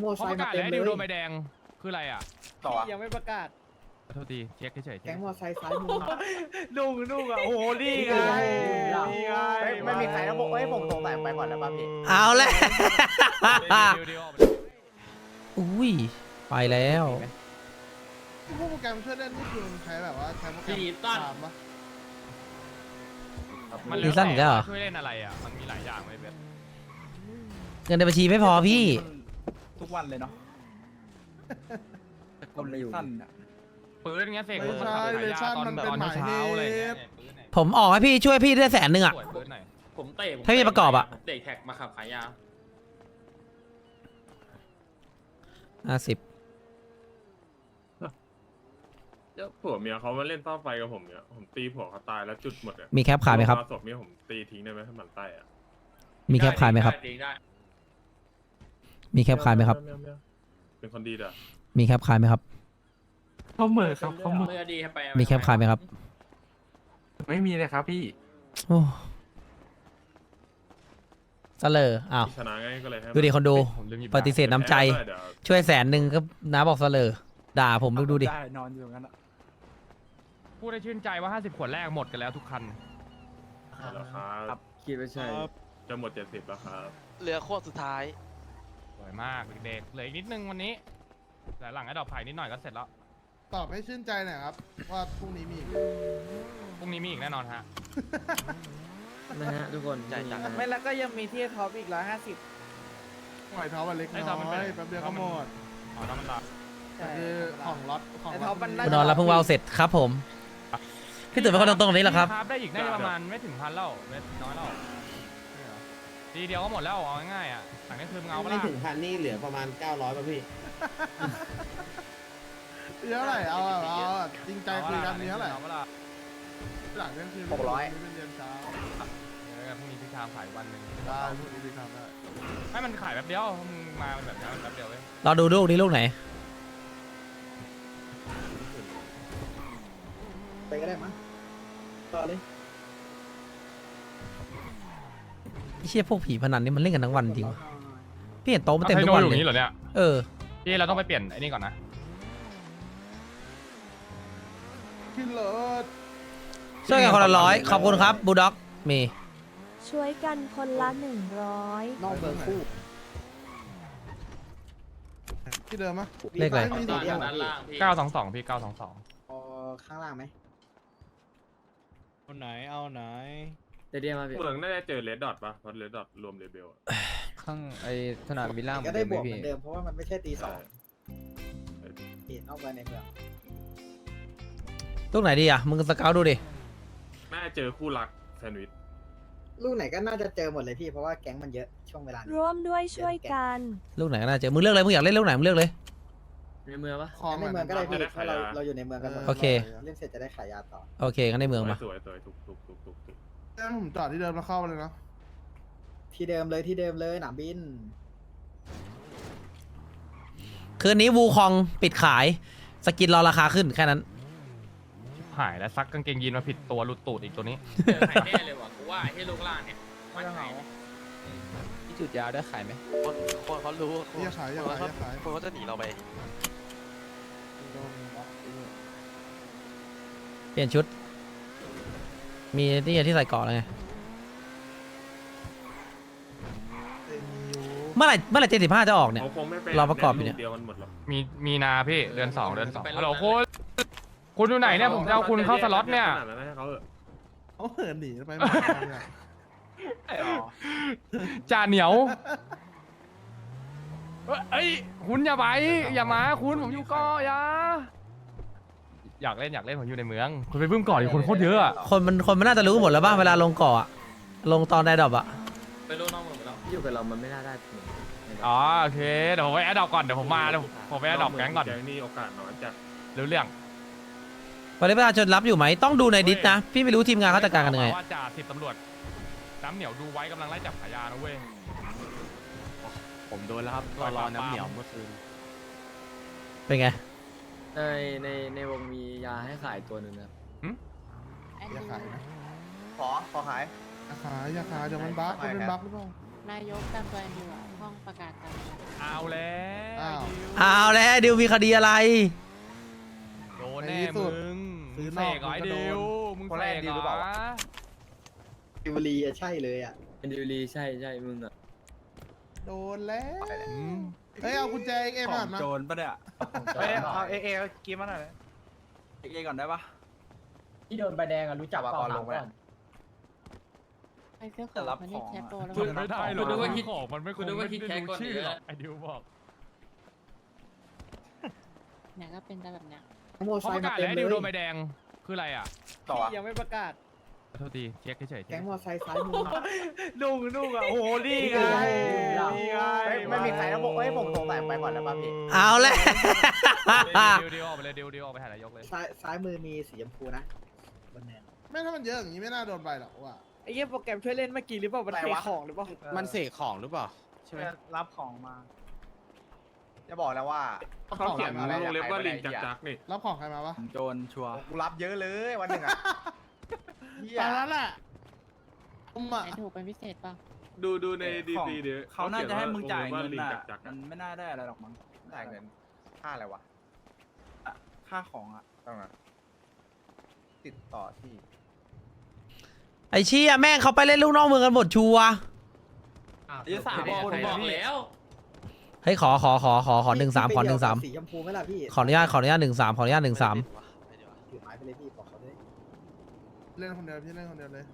โมอเขาไซประค์มากาศเต็มแล้วเลดิยวโดนใบแดงคืออะไรอะต่อพี่ยังไม่ประกาศขอโทษทีเช็คเฉยๆเช็แก๊คงมอไซค์ซ้ายมือนุ่งนุ่งอะโอ้โหนี่ไงนี่ไงไม่มีใครแล้วบอกเอ้ยผมสงสัยไปก่อนแล้วป่ะพี่ เอาแหละเดี๋ยวเดี๋ยวเดี๋ยวอุ้ยไปแล้ว พวกโปรแกรมช่วยเล่นนี่คือมันใช้แบบว่าใช้โปรแกรมซีซั่นตามปะมันซีซั่นอีกแล้วเหรอช่วยเล่นอะไรอะมันมีหลายอย่างเลยเบสเงินในบัญชีไม่พอพี่ทุ กวันเลยเนาะคนเลยสั้นอะปืนเงี้ยเสกไม่มันใช่ขับเลขายยาชั่นตอนมันตเป็นอนหมายเช้าๆอะไรเหเงี้ยตุปืนไหนผมออกให้พี่ช่วยพี่ได้แสนหนึ่งอะสวยปืนไหนอยผมเตะให้พี่ประกอบอะ ผมเตะแท็กมาขับขายยาห้าสิบแล้วผัวเมียเขามาเล่นซ่อมไฟกับผมเนี่ยผมตีผัวเขาตายแล้วจุดหมดอะมีแคปขายไหมครับ เอศพเมียผมตีทิ้งได้ไหมถ้ามันใต้อะมีแคปขายไหมครับได้ได้ มีแคปขายไหมครับไม่เอาไม่เอาเป็นคนดีเด้อมีแคปขายไหมครับ เขาเหม่อครับเขาเหม่อเมื่อดีให้ไปมีแคปขายไหมครับ ไม่มีเลยครับพี่ โอ้เสลออ้าว ชนะไงก็เลยให้ดูดิคนดู ผมลืมหยิบปฏิเสธน้ำใจแพ้ด้วยเดี๋ยวช่วยแสนหนึ่งก็น้าบอกเสลอด่าผมดูดูดิ ได้นอนอยู่ตรงนั้นอะพูดได้ชื่นใจว่า 50 ขวดแรกหมดกันแล้วทุกคัน เอาละครับ คิดว่าใช่ จะหมดเจ็ดสิบแล้วครับ เหลือขวดสุดท้าย สวยมากเด็กๆเหลืออีกนิดนึงวันนี้แต่หลังไอ้ดอกไผ่นิดหน่อยก็เสร็จแล้วตอบให้ชื่นใจหน่อยครับ ว่าพรุ่งนี้มีอีกพรุ่งนี้มีอีกแน่นอนฮะนะฮะทุกคนใจจังไม่แล้วก็ยังมีที่ท็อปอีกร้อยห้าสิบหอยเท้าวันเล็กน้ไอ้ท็อปมันอเป็นยแป๊บเดียวก็หมดอ๋อน้ำมันละแต่คือของล็อตของไอ้ล็ท็ออตปมันน่าคุณนอนแล้วเพิ่งว่าวเสร็จครับผมพี่ตื่นเป็นคนตรงๆแบบนี้เหรอครับครับ ได้อีกน่าจะประมาณไม่ถึงพันแล้วเม็ดน้อยแล้ว ทีเดียวก็หมดแล้วเอาง่ายๆอะหลังนี้คือมึงเอาปะไม่ล่ะถึงพันนี่เหลือประมาณ 900ป่ะพี่เยอะไหร่เอาอะเอาอะจริงใจคุยกันเนี้ยแหละเอาปะล่ะหลังเที่ยงคืนหกร้อย เป็นเรียนเช้าเออพรุ่งนี้พี่ชามขายวันหนึ่งได้พรุ่งนี้ดีครับได้ให้มันขายแป๊บเดียวมึงมาแบบนี้แป๊บเดียวเว้ยรอดูลูกนี้ลูกไหน ไปก็ได้มั้งต่อเลย ไอ้ เชี่ยพวกผีพนันนี่มันเล่นกันทั้งวันจริงวะพี่เห็นโต๊ะมันเต็มอาทุไทกวันโอยู่เลนี่ยเหรอเนี่ยเออพี่เราต้องไปเปลี่ยนไอ้นี่ก่อนนะขึ้นเลิศช่วยกันคนละร้อยขอบคุณครับบูด็อกมีช่วยกันคนละหนึ่งร้อยนอกเมืองคู่ที่เดิมมะเลขอะไรมีตสีอนเดียวด้านล่างพี่922พี่922พอข้างล่างไหมเอาไหน เอาไหน เดี๋ยวเดียวมาพี่เมืองน่าจะเจอเลดดอทป่ะเพราะเลดดอทรวมเลเบลอะข้างไอสนามบิลล่างก็ได้บวกเหมือนเดิมเพราะว่ามันไม่ใช่ตีสองเห็นออกไปในเมืองลูกไหนดีอะ มึงสเกาต์ดูดิ น่าจะเจอคู่รักแซนด์วิชลูกไหนก็น่าจะเจอหมดเลยพี่เพราะว่าแก๊งมันเยอะช่วงเวลานี้ร่วมด้วยช่วยกัน ลูกไหนก็น่าเจอมึงเลือกเลย มึงอยากเล่นลูกไหน มึงเลือกเลย ในเมืองปะคลองในเมืองก็ได้พี่เพราะเราเราอยู่ในเมืองกันหมดโอเค เล่นเสร็จจะได้ขายยาต่อ โอเคงั้นในเมืองมา สวยๆสวยๆถูกถูกถูกถูกถูก เอ้ยผมจอดที่เดิมแล้วเข้าไปเลยเนาะที่เดิมเลยที่เดิมเลยหนามบิน คืนนี้วูคองปิดขาย สกินรอราคาขึ้นแค่นั้น หายแล้วซักกางเกงยีนมาผิดตัวหลุดตูดอีกตัวนี้ เจอใครแน่เลยว่ะกูว่าไอ้ที่ลูกล่างเนี่ยมันใครเนี่ยที่จุดยาวได้ขายไหมคนคนเขารู้อย่าขายอย่าขายอย่าขายคนเขาจะหนีเราไป เปลี่ยนชุด มีนี่ที่ใส่เกาะแล้วไงเมื่อไหร่เมื่อไหร่เจ็ดสิบห้าจะออกเนี่ย เขาคงไม่ไปรอประกอบอยู่เนี่ยลูเดียวมันหมดหรอกมีมีนาพี่เดือนสองเดือนสองฮัลโหลคุณคุณอยู่ไหนเนี่ยผมจะเอาคุณเข้าสล็อตเนี่ยขนาดนั้นให้เขาเถอะเขาเหินหนีไปหมดเลยอะจ่าเหนียวเอ้ยคุณอย่าไปอย่ามาคุณผมอยู่ก่ออย่า อยากเล่นอยากเล่นผมอยู่ในเมืองคุณไปบึ้มก่อนดิคนโคตรเยอะอะคนมันคนมันน่าจะรู้หมดแล้วบ้างเวลาลงเกาะอะลงตอนไดดอบอะไปรู้น้องมึงไปแล้วอยู่กับเรามันไม่น่าได้อ๋อโอเคเดี๋ยวผมไปแอดดอกก่อนเดี๋ยวผมมาเดี๋ยวผมไปแอดดอกแก๊งก่อนแก๊งนี่โอกาสน้อยจัดรู้เรื่องวันนี้ประชาชนรับอยู่ไหมต้องดูในดิสนะพี่ไม่รู้ทีมงานเขาจัดการกันยังไงว่าจ่าสิบตำรวจน้ำเหนียวดูไว้กำลังไล่จับขายานะเว้ยผมโดนแล้วครับรอรอน้ำเหนียวเมื่อคืนเป็นไง ในในในวงมียาให้ขายตัวหนึ่งนะอย่าขายนะขอ ขอขาย อย่าขายอย่าขายเดี๋ยวมันบั๊กมันเป็นบั๊กหรือเปล่า นายกกันตัวอยู่ห้องประกาศกันเอาแล้วเอาแล้วดิวมีคดีอะไร โดนแน่มึงมึงเสกเหรอไอ้ดิวมึงเสกเหรอกิวลีอะใช่เลยอะเป็นดิวลีใช่ใช่มึงอะโดนแล้ว อืม เฮ้ยเอากุญแจเอ็มอะมาโจรปะเนี่ยเอ้ยเอาเอเอกินมาหน่อยเอ็กก่อนได้ปะที่โดนใบแดงอะรู้จักเปล่าลงไปไอ้เสื้อขาวมันได้แคปโปแล้วคุณไม่ได้หรอกคุณนึกว่าคิดของมันไม่คุณนึกว่าคิดแค่ก่อนชื่อเนี่ยหรอกไอ้ดิวบอกเนี่ยก็เป็นแบบเนี้ยโมไซเขาประค์มากาศเต็แล้มวเลดิวโดนใบยแดงคืออะไรอะ ต่อยังไม่ประกาศขอ โทษทีเช็คเฉยๆแก๊งมอไซค์ซ้ายมือ นุ่งนุ่งอะโอ้โหนี่ไงนี่ไงไม่มีใครนะบอกเฮ้ยผมสงสัยไปก่อนแล้วป่ะพี่ เอาแล้วดิวดิวออกไปเลยดิวดิวออกไปหานายกเลย ซ้ายซ้ายมือมีสีชมพูนะบนแนวแม่งถ้ามันเยอะอย่างนี้ไม่น่าโดนใบหรอกว่าไอ้เหี้ยโปรแกรมช่วยเล่นเมื่อกี้หรือเปล่ามันอะไรเทวะของหรือเปล่ามันเสกของหรือเปล่าใช่ไหมรับของมา จะบอกแล้วว่าเขาเขียนวงเล็บว่าลิงจักจักนี่รับของใครมาวะโจรชัวร์กูรับเยอะเลยวันหนึ่งอะ เฮียตอนนั้นแหละผมอะไอ้ถูกเป็นพิเศษป่ะ ดูดูในดีซีเดี๋ยวเขาน่าจะให้มึงจ่ายเงินลิงน่ะจักจักมันไม่น่าได้อะไรหรอกมั้งจ่ายเงินค่าอะไรวะค่าของอะต้องนะติดต่อที่ ไอ้เชี่ยแม่งเขาไปเล่นลูกน้องเมืองกันหมดชัวร์อายุสามคนบอกแล้ว เฮ้ยขอขอขอขอขอหนึ่งสามขอหนึ่งสามสีชมพูไหมล่ะพี่ขออนุญาตขออนุญาตหนึ่งสามขออนุญาตหนึ่งสาม ถือไม้ไปเลยพี่บอกเขาด้วย เล่นคนเดียวพี่เล่นคนเดียวเลย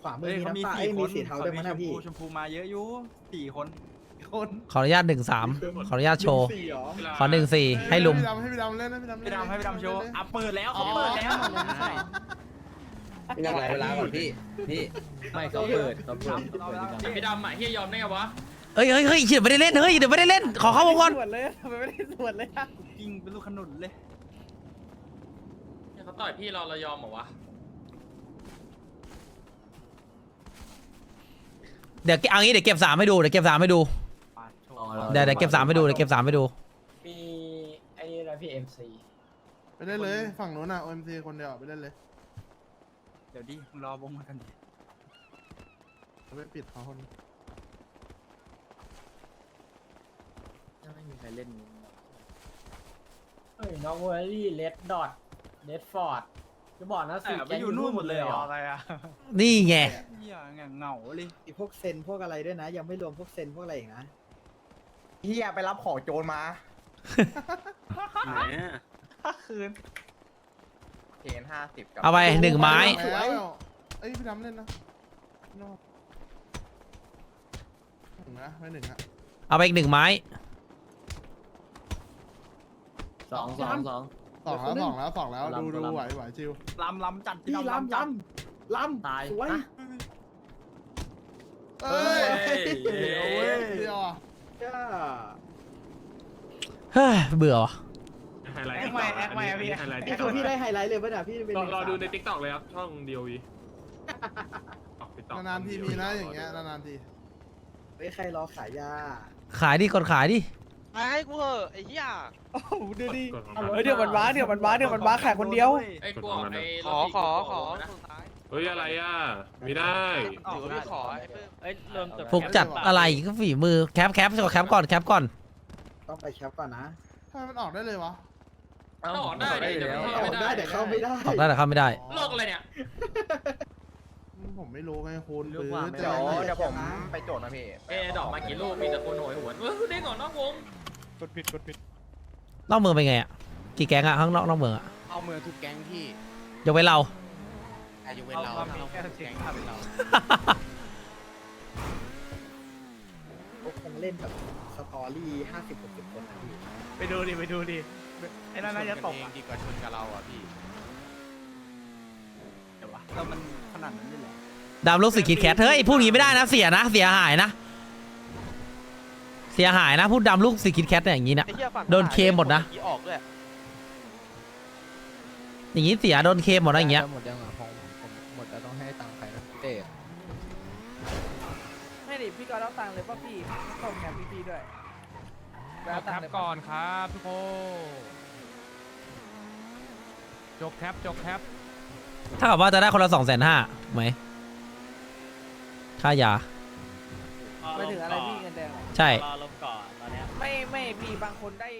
ขวามือเฮ้ยมีเขามีน้ำตาสี่เอ้ยคมีนสีเทาเขาด้วยมีมั้งชนะมพี่พูชมพูมาเยอะอยู่สี่คน คนขออนุญาตหนึ่งสามขออนุญาตโชว์ สี่หรอขอหนึ่งสี่ให้ลุม พี่ดำให้พี่ดำเล่นให้พี่ดำไปเล่นดำให้ไปดำโชว์เล่นอะเปิดแล้วเขาเปิดแล้วยังไงเวลาก่อนพี่พี่ไม่เขาเปิดเขาเปิดพี่ดำอะเฮียยอมได้ไงวะเฮ้ยเฮ้ยเฮ้ยเดี๋ยวไม่ได้เล่น เฮ้ยเดี๋ยวไม่ได้เล่น ขอเข้าวงก่อน สวดเลยทำไมไม่ได้สวดเลยอะยิงเป็นลูกขนุนเลยเขาต่อยพี่เราเรายอมเหรอวะ เดี๋ยวเอางี้เดี๋ยวเก็บสามให้ดูเดี๋ยวเก็บสามให้ดูเดี๋ยวเดี๋ยวเก็บสามให้ดูเดี๋ยวเก็บสามให้ดูมีไอ้นี่นะพี่เอ็มซีไปเล่นเลย ฝั่งนู้นอะ OMC คนเดียวไปเล่นเลย เดี๋ยวดิมึงรอวงมากันดิไปปิดเขาคนไม่มีใครเล่นเฮ้ยน้องเวอร์รี่เลดดอทเลดฟอร์ด จะบอกนะแต่สิไปอยู่นู่นหมดเลยเหรออะไรอะนี่ไงเฮียเหงาเลยอีพวกเซนพวกอะไรด้วยนะ ยังไม่รวมพวกเซนพวกอะไรอีกนะเฮียไปรับของโจรมาไหนอะคืนเทนห้าสิบกับเอาไปหนึ่งไม้ แล้วเอ้ยพี่ดำเล่นนะนอกหนึ่งนะไม่หนึ่งฮะเอาไปอีกหนึ่งไม้สองสองสอง สองแล้วสองแล้วสองแล้วดูดูลำไหวไหวชิวลำลำจัดพี่ดำล้ำจัดล้ำล้ำตายสวยเอ้ยเฮ้ยเอาเว้ยเดียวอะจ้าเฮ้ยเบื่อวะไฮไลท์แอคใหม่แอคใหม่อะพี่ไฮไลท์นี่คือพี่ได้ไฮไลท์เลยป่ะเนี่ยพี่เป็นรอหนึ่งรอดูในสามทิกตอกเลยครับช่องเดียววีนานๆทีมีนะอย่างเงี้ยนานๆทีเฮ้ยใครรอขายยา ขายดิกดขายดิ มาให้กูเหอะไอ้เหี้ย โอ้โหดูดิกดของเฮ้ยเดี๋ยวมันว้าเดี๋ยวมันว้าเดี๋ยวมันว้าขายคนเดียว ไอ้กลัวไอ้ขอขอขอสุดท้ายเฮ้ยอะไรอะไม่ได้ถือว่าพี่ขอไอ้เพิ่มเอ้ยเริ่มพวกจัดอะไรก็ฝีมือแคปแคปก่อนแคปก่อนแคปก่อน ต้องไปแคปก่อนนะทำไมมันออกได้เลยวะเอาออกได้ดิเดี๋ยวอเข้าอกไม่ได้ได้แต่เข้าไม่ได้ ออกได้แต่เข้าไม่ได้ โลกอะไรเนี่ย ผมไม่รู้ไงคุณเรื่ปืองความนไม่จะได้เดี๋ยวผมไปโจทย์นะพี่ เอ้ดอกมากี่ลูกมีแต่คนโหยหวนเออเด้งก่อนนอกวงก ดผิดกดผิดนอกเมืองเป็นไงอะกี่แก๊งอะข้างนอกนอกเมืองอะเอาเมืองทุกแก๊งพี่ยกเว้นเราอายุเว้นเราเรามีแค่เสียงข้าเป็นเราเขาคงเล่นแบบสตอรี่ห้าสิบหกสิบคนนะพี่ไปดูดิไปดูดิไอ้นั่นน่าจะตกเองอะดีกว่าชนกับเราอะพี่เดี๋ยววะเรามันขนาดนั้นเลยเหรอดามลูกสิคิดแคทเฮ้ยพูดอย่างนี้ไม่ได้นะเสียนะเสียหายนะ เสียหายนะพูดดามลูกสิคิดแคทเนี่ยอย่างนี้นะ ไอ้เหี้ยฝั่งโดนเคมหมดนะออกด้วยอย่างนี้เสียโดนเคมหมดนะอย่างเงี้ย หมดยังอะของผมหมดแล้วต้องให้ตังค์ใครนะเต้ไม่ดิพี่ก็ต้องตังค์เลยป่ะพี่ส่งแคปพี่พี่ด้วยจบแคปก่อนครับทุกคนจบแคปจบแคปถ้ากับว่าจะได้คนละสองแสนห้าไหม ค่ายา ไปถึงอะไรพี่เงินแดงเหรอใช่ไม่ไม่ไม่พี่บางคนได้